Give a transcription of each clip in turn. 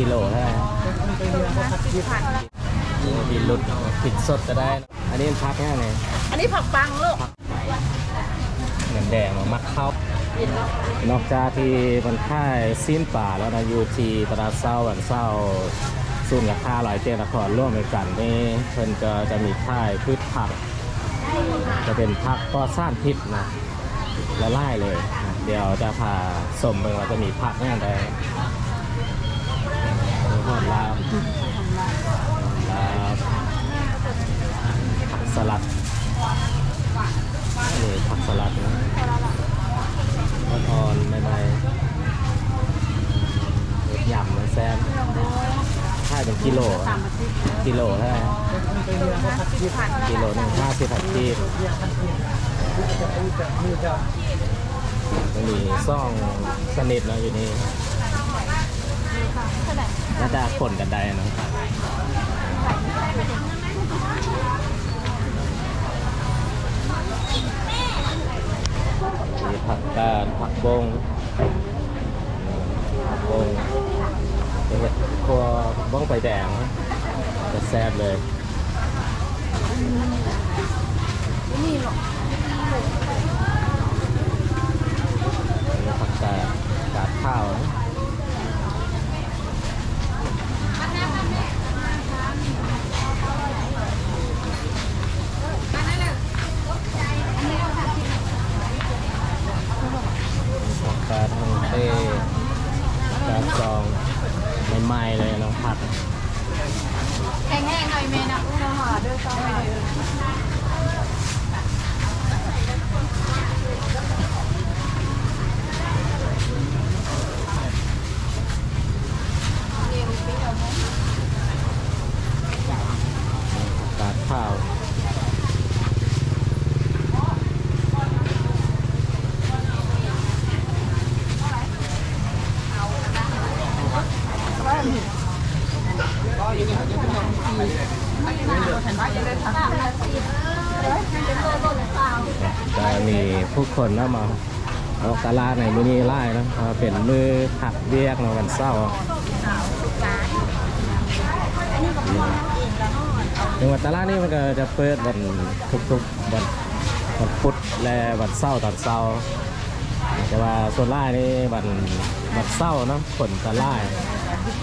กิโลเท่าไหร่นี่มีลุดผิดสดก็ได้นะอันนี้มันพักแค่ไหนอันนี้ผักปังลูกเหมือนแดงมักเข้านอกจากที่มันค่ายสิ้นป่าแล้วนะอยู่ที่ตลาดเศร้าวันเศร้าซุ่มราคาหลายเตียงนครร่วมกันนี่เพิ่นก็จะมีค่ายพืชผัก จะเป็นผักก็สร้างพิษนะละลายเลยนะเดี๋ยวจะพาสมเบิ่งว่าจะมีผักแน่ใดมี หอดลาบลาบผักสลัดนี่ผักสลัดนะอ่อนๆใหม่ๆเล็ดยำมันแซ่บค่าเป็นกิโลกิโลเท่ไหร่กิโลหนึ่งห้าสิบผัดชีมันมีซ่องสนิทเนะอยู่นี่ น่าจะขนกันได้เนอะมีผักกาดผักบงผักบงเป็นเห็ดครัวบ้องไฟแดงจะแซ่บเลยนี่หรอผักกาดกาดข้าวนะผั กกาดฮังเต้กาซองใหม่ๆเลยเนาะผัดแห้งๆหน่อยเมนะอุ้งหาด้วยซองไปเลย กาดข้าว จะมีผู้ค นเนาะมาเอาตลาดในมินิไล่นะเอาเป็นมือผักเบียกเนาะวันเศร้าจังหวัดตลาดนี่มันก็จะเปิดวันทุกๆวันวันพุธและวันเสาร์ตอนเช้าแต่ว่าส่วนไล่นี่วันวันเสาร์เนาะผลตะไล่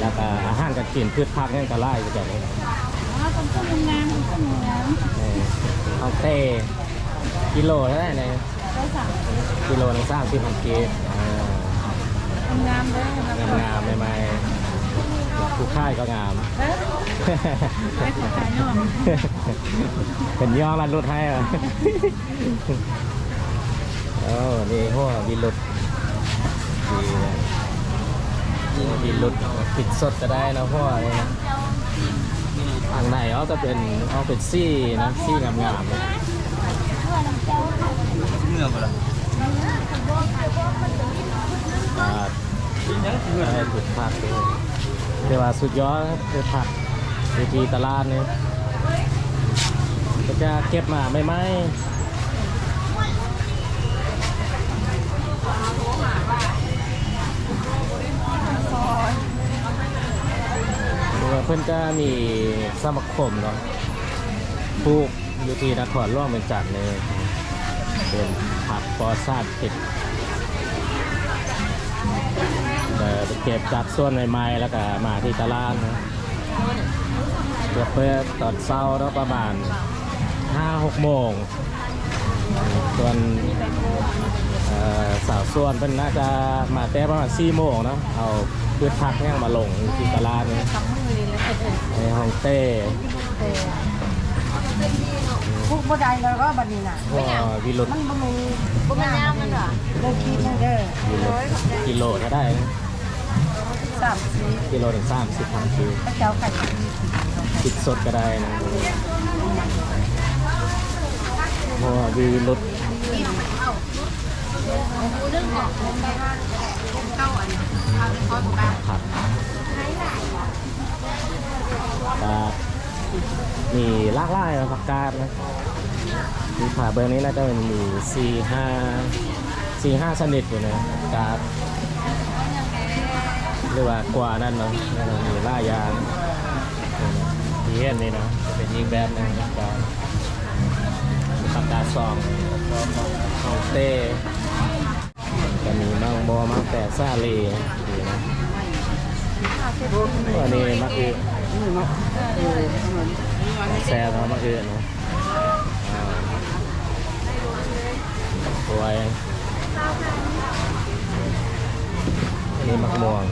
แล้วก็อาหารการกินพืชผักนี่ก็ไล่อยู่แบบนี้อ๋อคนต้นงามคนต้นงามเออเอาเต้กิโลเท่าไหร่เนี่ย ได้สั่งกิโลหนึงสร้างสิบพันกีบอ่างามเลยงามงามๆใหม่ๆผู้ค่ายก็งาม เออไม่ขอขายหน่อยเป็นย่อรันรุดให้เหรอโอ้นี่พวกวิรุดดีเลยวิรุดปิดสดก็ได้นะพวกนี้นะทางในเขาจะเป็นเอาเป็นซี่นะซี่งามๆเลยเมื่อบ่ล่ะอ่าให้ถูกผักเลยเรียว่าสุดยอดครับคือผักวิธีตลาดเนี่ยก็จะเก็บมาไม่ไหมเพื่อนก็มีสมัครคมเนาะปลูกอยู่ที่นครร่วมเป็นจัดเลย เป็นผักปอดสารพิษเอ่อไปเก็บจากส่วนใหม่ๆแล้วก็มาที่ตลาดนะเพื่อเพื่อตอนเช้าแล้วประมาณ5-6โมง ส่วนสาวส่วนเป็นน่าจะมาแต่ประมาณ4โมงนะเอาพืชผักแห้งมาลงที่ตลาดนี่สองมือเลยเออในห้องเต้ พวกบ่ได้แล้วก็บัดนี้น่ะพวกวิรุตมันบ่มีบ่มีน้ำมันเหรอเลิกคิดนะเด้อวิรุตกิโลเท่าได้นะสามสี่กิโลถึงสามสิบพันคิวพระเจ้าไข่ติดสดก็ได้นะพวกวิรุตเรื่องของเข้าอันเอาเป็นข้อถูกป่ะผักกาด มีลากไล่ผักกาดนะมีผ่าเบอร์นี้น่าจะเป็นมีสี่ห้าสี่ห้าชนิดอยู่นะกาดหรือว่ากว่านั่นเนาะมีล่ายางนี่เห็นนี่เนาะจะเป็นอีกแบบนึงการมีปากกาซองของเต้ก็มีมังบอมังแต่ซาลีนี่นะอันนี้มักอื อแซ่บเนาะมักอือเนาะอ่าสวยนนี้มักม่วง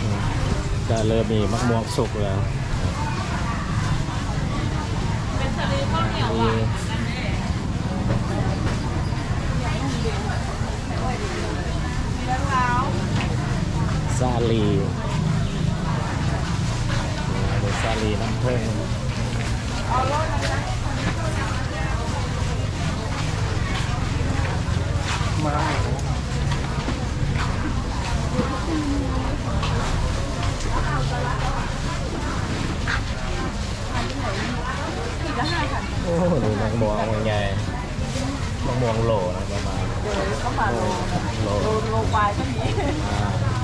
อืมก็เริ่มมีมักม่วงสุกแล้วมีซาลี เดซาลีน้ำผึ้งโอ้โหดูมะม่วงมันใหญ่มะม่วงโหลนะประมาณเขามาโลโหลโลโลปลายก็มีอ่า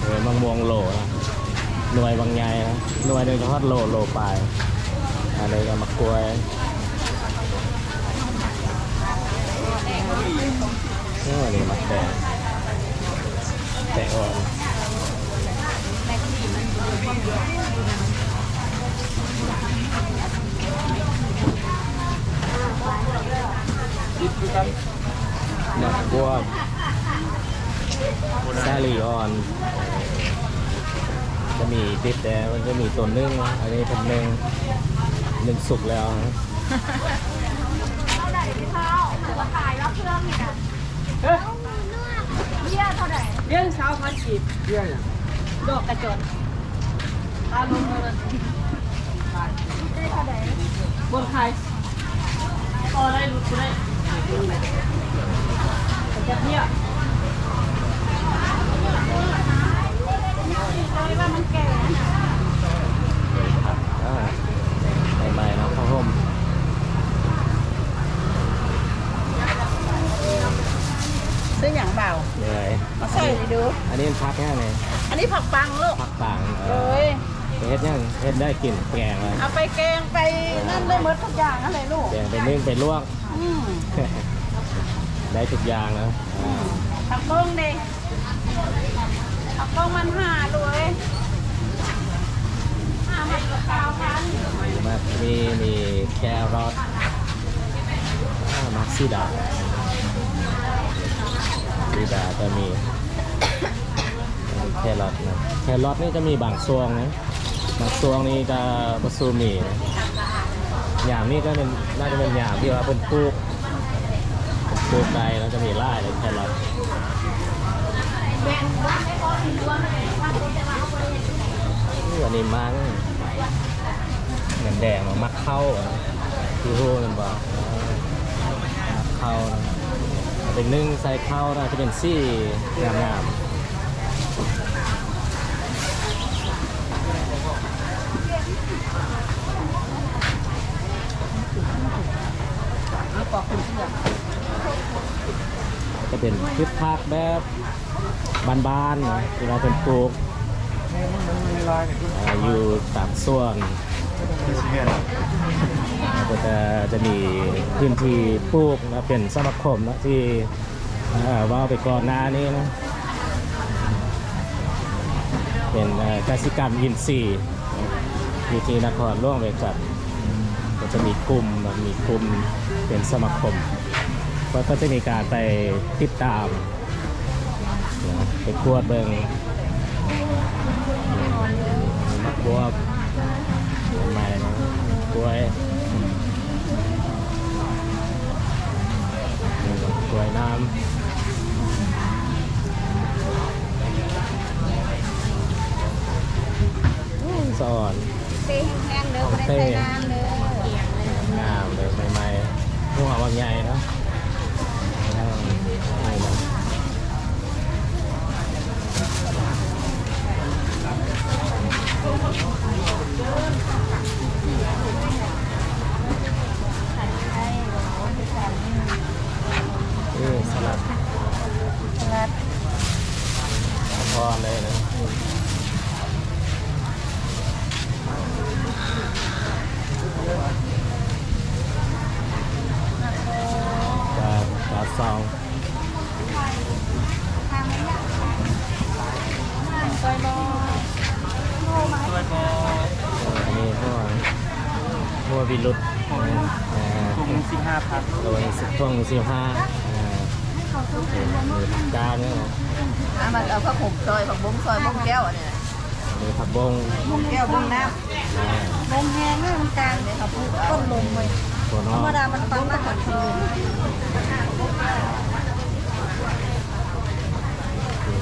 เห็นมะม่วงโหลนะ หน่วยบางใหญ่นะหน่วยหนึ่งก็ทอดโลโลปลายอันนี้ก็มากลวยโอ้นี่มักแดงแตงอ่อนมะกวบซาลีออน จะมีดิบแต่มันจะมีตัวนึ่งอันนี้เป็นนึ่งนึ่งสุกแล้วนะเท่าไหร่พี่เท่าถือว่าขายรอบเครื่องเนี่นะเยี่ยเท่าไหร่เลี้ยงเช้าพันกีบเลี้ยงดอกกระจกตาลงเลยได้เท่าไหร่บนใครก็ได้รู้ได้จะเที่ยว่ามันแก่ อ่าใหม่ๆนะข้าวต้ม ซื้ออย่างเบา เหนื่อย มาใส่ดู อันนี้พักแค่ไหน อันนี้ผักปังลูก พักต่างเอ เอ้ อย เฮ็ดยังเฮ็ดได้กลิ่นแกงเลย เอาไปแกงไป นั่นได้หมดทุกอย่างอะไรลูกแกงไปนึ่งไปลวก อืมได้ทุกอย่างนะอ่าผักบ้งดิผักบ้งมันหาเลยห้าพันกับเก้าพันมามีมีแครอทอ่ามักซีดาซีดาก็มีแครอทนะแครอทนี่จะมีบางส่วงนะบางส่วงนี่จะผสมมีนะ อ ย่างนี้ก็เป็นน่าจะเป็นอย่างที่ว่าเป็นปลูกปลูกใดแล้วจะมีไร่เลยแครอทนี่วันนี้มั้งเงินแดงมามักเข้าอะที่หูมันบอกเข้าเอาเป็นนึ่งใส่เข้านะจะเป็นซี่งามๆ จะเป็นพืชผักแบบบ้านๆนะที่เราเป็นปลูกอยู่ตามส่วนก็จะจะมีพื้นที่ปลูกนะเป็นสมาคมนะที่อ่าว่าไปก่อนหน้านี้นะเป็นกสิกรรมอินทรีย์อยู่ที่นครหล่วงเวจันทร์ก็จะมีกลุ่มนะมีกลุ่มเป็นสมาคม ก็ก็จะมีการไปติดตามไปขวดเบิงมักบวบใหม่นะกล้วยกล้วยน้ำอื้อสอน เต้แห้งๆเด้อไม่ได้ใส่น้ำเด้องามเลยใหม่ๆหัวบางใหญ่เนาะอ่าใหม่นะนี่สลัด สลัด ปลาปลาซอง ซอยบอ ช่วยบอ อันนี้พวก พวกวิรุตอ่าถุงสิบห้าพันตัวนี้สิบช่วงสิบห้าอ่ามีผักกาดเนี่ยอะมันเอาผ้าห่มซอยผักบุ้งซอยบุ้งแก้วอันนี้มีผักบงบุ้งแก้วบุ้งน้อ่าลมแห้งเลยมันกลางเลยค่ะพูดต้นลมเลยตัวนธอรกรมดามันฟังมาหักลม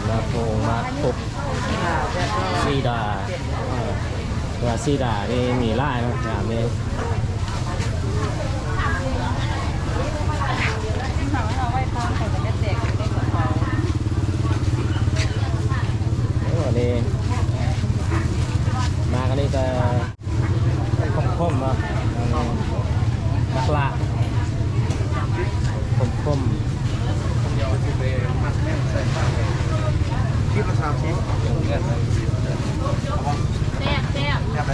มาโพงมาปุบซีดาเออตัวซีดานี่มีไล่นะอย่างนี้ำเอาไว้ทานใส่กระเด็ดเด็กเด็กกับเขา โอ้นี่มากันนี่ก็ค มามๆอะนักละคมคม คิดละสามชิ้นเงิน แซ่บแซ่บ แค่ไหน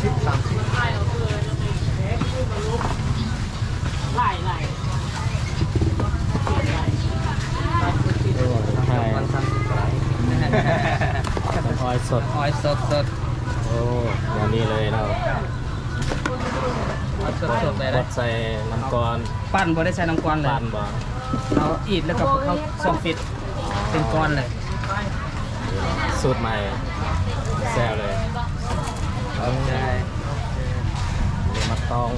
สิบสามชิ้น ไหลไหล ๆโอ้ใช่ วันสามสิบไร น้ำอ้อยส ดออยสดสดโอ้อย่างนี้เลยเราออยสดสดเลยบนะดใส่น้ำกรอนปั้นบ่ได้ใช้น้ำกวนเลยปั่นบ่เราอีดแล้วก็เขาซองฟิตเป็นก้อนเลยสูตรใหม่แซ่บเลยใช่มีมะตอง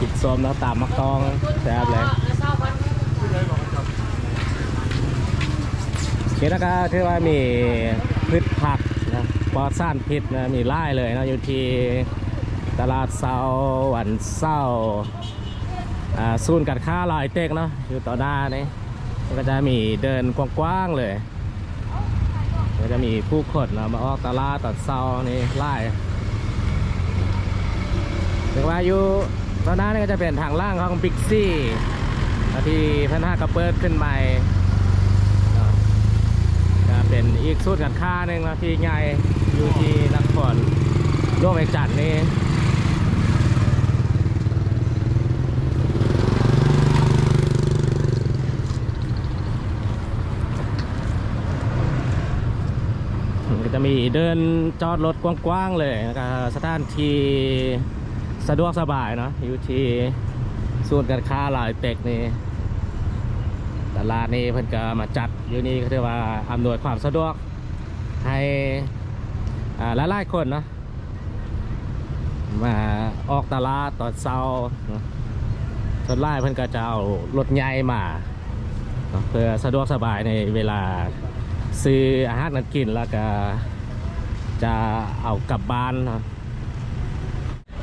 กิดส้มแล้วตามมะตองแซ่บเลย เคสก็ที่ว่ามีพืชผักนะปลอดสารพิษนะมีไล่เลยนะอยู่ที่ตลาดเซาหวันเศร้าอ่าศูนย์การค้าลอยเต็กเนาะอยู่ต่อหน้านี่ก็จะมีเดินกว้างๆเลยก็จะมีผู้คนนะมาออกตลาดตอนเช้านี่ไล่ถึงว่าอยู่ตอนนั้นนี่ก็จะเป็นทางล่างของบิ๊กซี่ที่พันห้ากระเปิดขึ้นใหม่ เป็นอีกสูตรการค้าหนึ่งนะที่ใหญ่อยู่ที่นครร่วมไอจัดนี่จะมีเดินจอดรถกว้างๆเลยนะครับสถานที่สะดวกสบายเนาะอยู่ที่ศูนการค้าหลายเต็กนี่ ตลาดนี้เพิ่นก็มาจัดอยู่นี่ก็ถือว่าอำนวยความสะดวกให้หลายๆคนเนาะมาออกตลาดตอนเช้าส่วนหลายเพิ่นก็จะเอารถใหญ่มาเนาะเพื่อสะดวกสบายในเวลาซื้ออาหารนั้นกินแล้วก็จะเอากลับบ้านเนาะ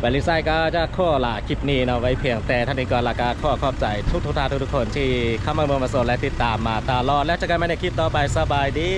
บริษัทก็จะข้อละคลิปนี้เนาะไว้เพียงแต่ท่านนี้ก่อนละก็ข้อขอบใจทุกทุกท่านทุกคนที่เข้ามาเมืองมาสนและติดตามมาตลอดและจะกันใหม่ในคลิปต่อไปสบายดี